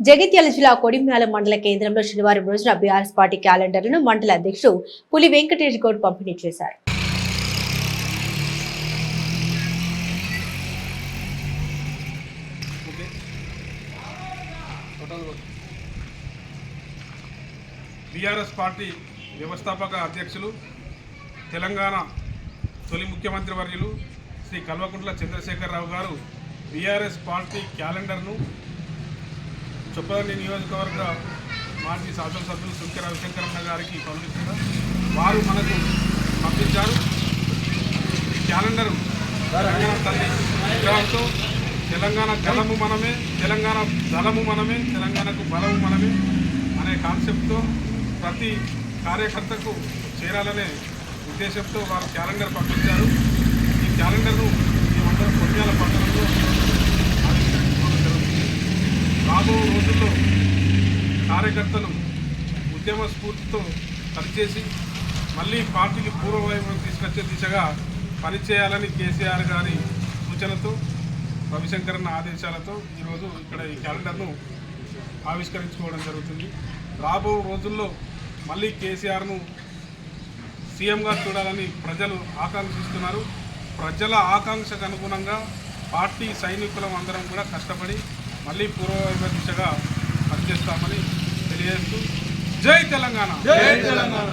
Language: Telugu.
జగిత్యాల జిల్లా కొడిమ్యాల మండల కేంద్రంలో శనివారం రోజున బీఆర్ఎస్ పార్టీ క్యాలెండర్ను మండల అధ్యక్షుడు పులి వెంకటేష్ గౌడ్ పంపిణీ చేశారు. బీఆర్ఎస్ పార్టీ వ్యవస్థాపక అధ్యక్షులు తెలంగాణ తొలి ముఖ్యమంత్రి వర్యులు శ్రీ కల్వకుంట్ల చంద్రశేఖరరావు గారు బీఆర్ఎస్ పార్టీ క్యాలెండర్ను చొప్పదండి నియోజకవర్గ మాజీ శాసనసభ్యులు సుంకె రవిశంకరన్న గారికి పంపించారు వారు మనకు పంపించారు. ఈ క్యాలెండర్ తెలంగాణ తల్లి విగ్రహంతో తెలంగాణ జలము మనమే తెలంగాణ దళము మనమే తెలంగాణకు బలము మనమే అనే కాన్సెప్ట్తో ప్రతి కార్యకర్తకు చేరాలనే ఉద్దేశంతో వారు క్యాలెండర్ పంపించారు. ఈ క్యాలెండర్ను మేమందరం కొన్యాల పట్టణంలో ఆవిష్కరించుకోవడం జరుగుతుంది రాబో కార్యకర్తలు ఉద్యమ స్ఫూర్తితో పనిచేసి మళ్ళీ పార్టీకి పూర్వవైభవం తీసుకొచ్చే దిశగా పనిచేయాలని కేసీఆర్ గారి సూచనతో రవిశంకరన్న ఆదేశాలతో ఈరోజు ఇక్కడ ఈ క్యాలెండర్ను ఆవిష్కరించుకోవడం జరుగుతుంది. రాబో రోజుల్లో మళ్ళీ కేసీఆర్ను సీఎంగా చూడాలని ప్రజలు ఆకాంక్షిస్తున్నారు. ప్రజల ఆకాంక్షకు అనుగుణంగా పార్టీ సైనికులం అందరం కూడా కష్టపడి మళ్ళీ పూర్వవైభవ దిశగా పనిచేస్తామని తెలియజేస్తూ జై తెలంగాణ. జై తెలంగాణ.